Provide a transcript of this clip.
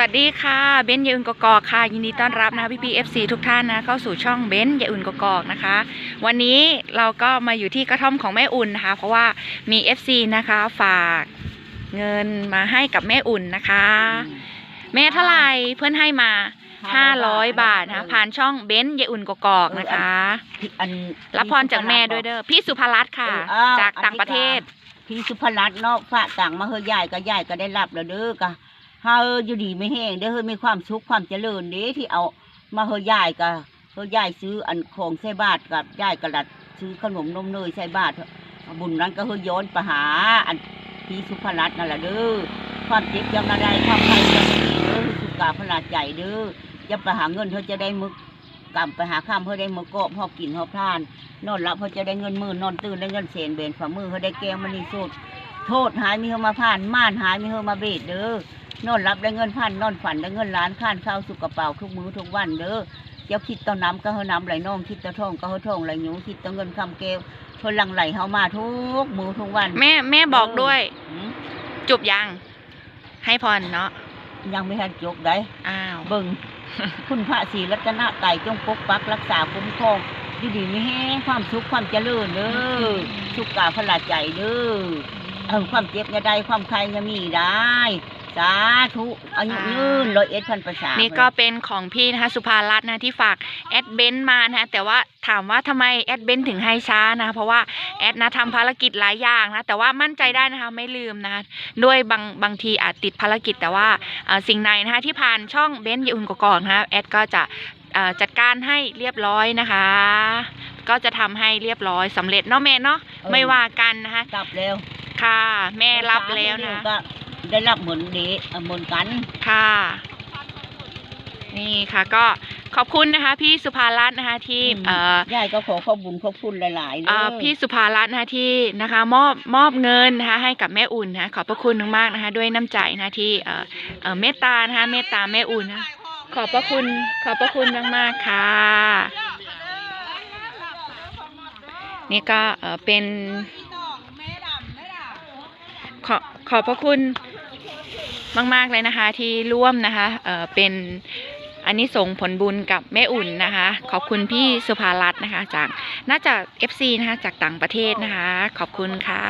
วัสดีค่ะเบนซ์ยาอุ่นกกอกค่ะ ยินดีต้อนรับนะคะพี่พีเอฟซีทุกท่านนะเข้าสู่ช่องเบนซ์ยาอุ่นกกอกนะคะ วันนี้เราก็มาอยู่ที่กระท่อมของแม่อุ่นนะคะ เพราะว่ามี FC นะคะฝากเงินมาให้กับแม่อุ่นนะคะ แม่เท่าไหร่เพื่อนให้มา500บาทนะคะผ่านช่องเบนซ์ยาอุ่นกกอกนะคะพี่อันรับพรจากแม่ด้วยเด้อพี่สุภรัตน์ค่ะเอออ้าวจากต่างประเทศ พี่สุภรัตน์เนาะฝากต่างมาเฮยใหญ่ก็ใหญ่ก็ได้รับแล้วเด้อกะ เฮาอยู่ดีไม่แห้งเด้อเฮยมีความสุขความเจริญเด้ที่เอามาเฮยใหญ่ก็เฮยใหญ่ซื้ออันของใส่บาทกับใหญ่กระดัดซื้อขนมนมเนยใส่บาทบุญนั้นก็เฮยย้อนไปหาอันพี่สุภรัตน์นั่นแหละเด้อความเจ็บยังอะไรความใครยังไม่มีเด้อสุขกาพลาใจเด้ออย่าไปหาเงินเธอจะได้มึกกำไปหาข้ามเพื่อได้มึกเกาะพอกินพอพลาน นอนหลับเขาจะได้เงินมื่นนอนตื่นได้เงินเศนเบนฝ่ามือเขาได้แก้วมันนี่สุด โทษหายมีเขามาผ่านม่านหายมีเขามาเบ็ดเด้อ นอนหลับได้เงินพันนอนฝันได้เงินล้านข้านข้าวสุกกระเป๋าทุกมื้อทุกวันเด้อเจ้าคิดต่อน้ำก็เฮาน้ำไหลน้องคิดต่อทองก็เฮาทองไหลหนูคิดต่อเงินคำเกลเพิ่นหลังไหลเฮามาทุกมื้อทุกวันแม่แม่บอกด้วย หืมจุบยัง ให้พรเนาะยังไม่ทันจบได้ อ้าว เบิ่ง คุณพระศรีรัตนไตรจงปกปักรักษาคุ้มครองอยู่ดีไม่แห้งความสุขความเจริญเด้อสุขกาพลาใจเด้อ เออความเจ็บอย่าได้ความใครอย่ามีได้ สาธุอายุยืนร้อยเอ็ดพันประชานี่นี่ก็เป็นของพี่นะคะสุภารัตน์นะที่ฝากแอดเบนซ์มานะคะแต่ว่าถามว่าทำไมแอดเบนซ์ถึงให้ช้านะคะเพราะว่าแอดนะทำภารกิจหลายอย่างนะแต่ว่ามั่นใจได้นะคะไม่ลืมนะคะด้วยบางบางทีอาจติดภารกิจแต่ว่าเอ่อสิ่งไหนนะคะที่ผ่านช่องเบนซ์ยาอุ่นกอกๆนะคะแอดก็จะเอ่อจัดการให้เรียบร้อยนะคะ ก็จะทำให้เรียบร้อยสำเร็จเนาะแม่เนาะไม่ว่ากันนะคะ กลับแล้วค่ะ แม่รับแล้วนะก็ ได้รับเหมือนเดเอ่อเหมือนกัน ค่ะ นี่ค่ะ ก็ขอบคุณนะคะ พี่สุภารัตน์นะคะที่เอ่อ ยายก็ขอขอบบุญขอบคุณหลายๆเลเอ่อยพี่สุภารัตน์นะคะที่นะคะมอบมอบเงินนะคะให้กับแม่อุ่นนะคะขอบพระคุณมากๆนะคะด้วยน้ำใจนะคะที่เอ่อเอ่อเมตตานะคะเมตตาแม่อุ่นนะขอบพระคุณขอบพระคุณมากๆค่ะ นี่ก็เอ่อเป็น ขอขอบพระคุณมาก ๆ เลยนะคะที่ร่วมนะคะเอ่อเป็นอันนี้ส่งส์ผลบุญกับแม่อุ่นนะคะ ขอบคุณพี่สุภารัตน์นะคะ จากน่าจะ FC นะคะจากต่างประเทศนะคะ ขอบคุณค่ะ